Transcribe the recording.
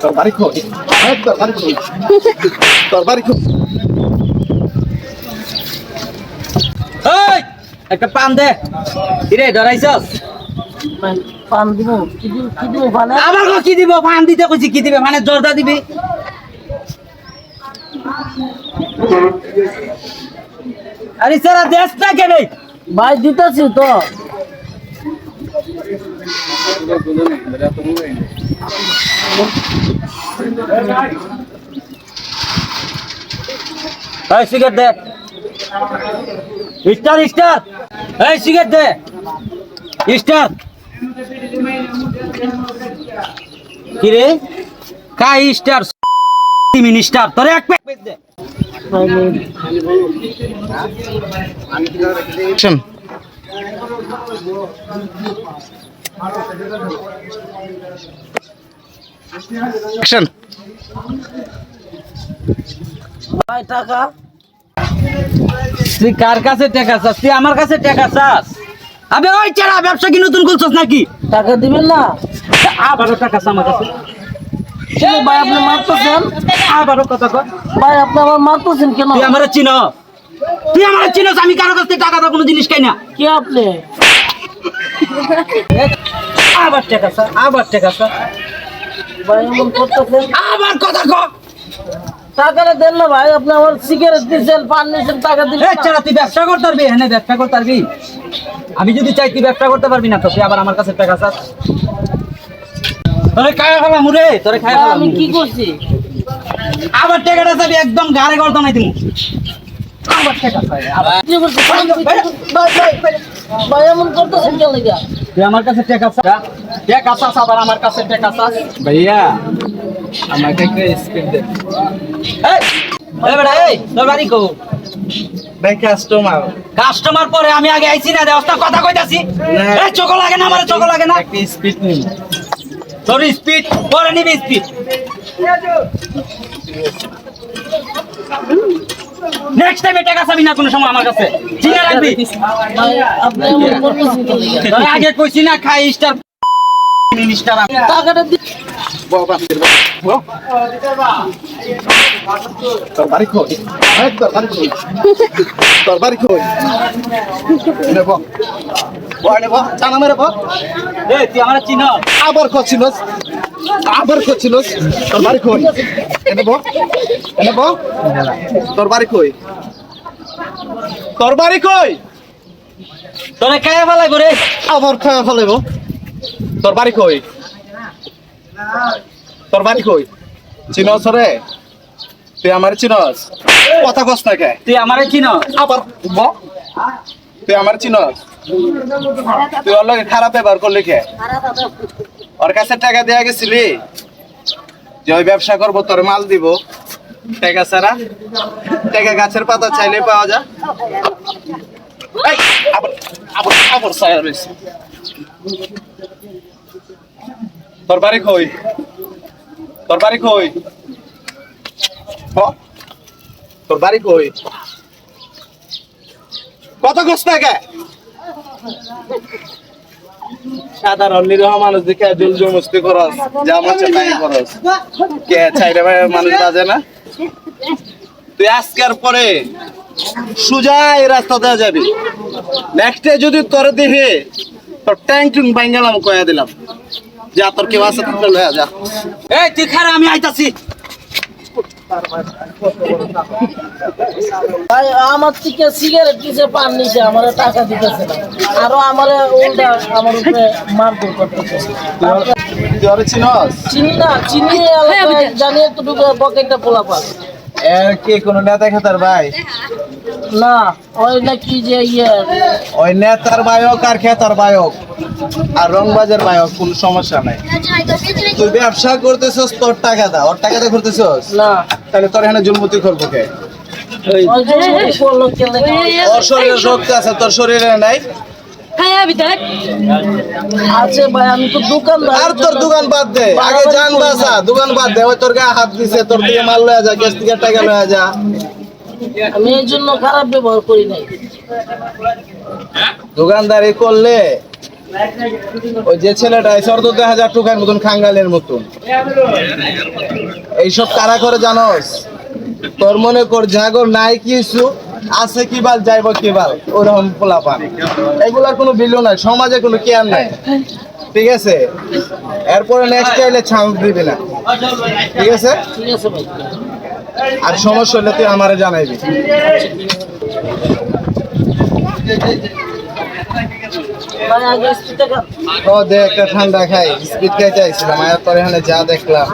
তোর বাড়ি কই এই, তোর বাড়ি কই তোর বাড়ি কই এই একটা পান দে। কিরে ডরাইছস পান দিব। কি দিব কি দিব পানে? আবার কো কি দিব? পান দিতে কইছি কি দিবে? মানে জর্দা দিবি। আরে সারা দেশটা কে নেই ভাই দিতেছি তো। এই সিগারেট দে। Star star. এই সিগারেট দে। স্টার। কি রে কাই স্টার? মিনিস্টার? তোরে এক প্যাক দে। ভাই নেই। অ্যাকশন অ্যাকশন টাকা। তুই কার কাছে টাকা চাস? তুই আমার কাছে টাকা চাস? আবে ওই চেরা ব্যবসা কি নতুন নাকি? টাকা দিবেন না? আবারও টাকা চা আমার কাছে। কিন্তু ভাই আপনি মারতেছেন। আবারও কথা কর ভাই আপনি আমার মারতেছেন কেন? তুই আমার চিন। তুই আমার চিনস আমি কারও কাছ থেকে টাকা কোনো জিনিস খাই না। কে আপনি? আবার টাকা আবার টাকা চা ভাই এমন করতেছেন? আবার কথা কর টাকাটা দেন না ভাই আপনি আমার সিগারেট দিয়েছেন পান নিয়েছেন টাকা দিলেন এই চেরা তুই ব্যবসা করতে পারবি হ্যাঁ ব্যবসা করতে পারবি আমি যদি চাই তুই ব্যবসা করতে পারবি না তো তুই আবার আমার কাছে টাকা চাস। তোরে খায় ফেলাম রে তোরে খায় ফেলাম। আমি কি করছি? আবার টাকাটা চাবি একদম গাড়ে গর্দ নাই তুমি আবার টাকা চাই আবার কি ভাই, এমন করতেছেন কেন লাগা? তুই আমার কাছে টাকা চা। টাকা চাস আবার আমার কাছে টাকা চাস भैया আমাকে একটা স্পিড দে। এই এই বেটা এই তোর বাড়ি কো। ভাই কাস্টমার কাস্টমার পরে আমি আগে আইছি না দেওস্তা কথা কইতাছি। না। এই চোখ লাগে না আমার চোখ লাগে না। একটা স্পিড নিন। তোর স্পিড পরে নিবি স্পিড নেক্সট টাইমে টাকা চাবি না কোনো সময় আমার কাছে। চিনে রাখবি। আগে কইছি না খাই স্টার মিনিস্টার টাকাটা দি বাড়ি বাড়ি বাড়ি নেব নেব জানা মেরে তুই আমার চিন আবার করছিলস আবার করছিলস তোর তোর বাড়ি কই তোর বাড়ি কই তোরে আবার ফেলাইব। তোর বাড়ি কই তোর বাড়ি কই চিনস রে? তুই আমার চিনস? কথা কস না কে? তুই আমারে চিন আবার ব তুই আমার চিনস? তুই ওর লগে খারাপ ব্যবহার করলি কে? ওর কাছে টাকা দেয়া গেছিলি? যে ওই ব্যবসা করব, তোর মাল দিব। টাকা ছাড়া। টাকা গাছের পাতা চাইলে পাওয়া যায়। তোর বাড়ি কই? তোর বাড়ি কই? তোর বাড়ি কই? কত কষ্ট টাকা সাধারণ নিরহ মানুষ দেখে জল জমস্তি করস যা মাছে তাই করস কে চাইরে ভাই মানুষ বাজে না? তুই আজকের পরে সুজা এই রাস্তা দেওয়া যাবি। নেক্সটে যদি তোর দেখে তোর ট্যাঙ্ক টুং বাইঙ্গালাম কয়া দিলাম। যা, তোর কেউ আছে যা। এই, তুই খারা আমি আইতাছি। ভাই আমার থেকে সিগারেট দিছে পান নিছে আমার টাকা দিতেছে না। আরও আমার উল্টা আমার উপরে মারধর করতেছে। চিনি না চিনি জানি একটু পকেটটা পোলা পাল কি কোনো নেতা খেতার ভাই? না ওই নাকি যে ইয়ে। ওই নেতার বায়ক আর খেতার বায়ক। আর রংবাজের বায়ক কোন সমস্যা নাই। তুই ব্যবসা করতেছস তোর টাকা দা। ওর টাকা দা করতেছস না। তাহলে তোর এখানে জুলমতি করব কে? কে তোর শরীরে শক্তি আছে তোর শরীরে নাই? আমি তো আর তোর দোকান বাদ দে। আগে জান বাসা দোকান বাদ দে। ওই তোর গায়ে হাত দিছে তোর দিয়ে মাল লয়ে যা গ্যাস থেকে টাকা লয়ে যা। আমি এই জন্য খারাপ ব্যবহার করি নাই। দোকানদারি করলে ওই যে ছেলেটা দেখা যায় টুকার মতন খাঙ্গালের মতন। এইসব কারা করে জানোস? তোর মনে কর জাগর নাই কিছু আছে কি বাল যাইব কি বাল ওরকম পোলাপান। এগুলার কোনো বিলু নাই সমাজে কোনো কেয়ার নাই। ঠিক আছে? এরপরে নেক্সট চাইলে চান্স দিবি না। ঠিক আছে? ঠিক আছে ভাই। আর সমস্যা হলে তুই আমারে জানাইবি। খান ও দে একটা ঠান্ডা খাই। স্পিড আর এখানে যা দেখলাম।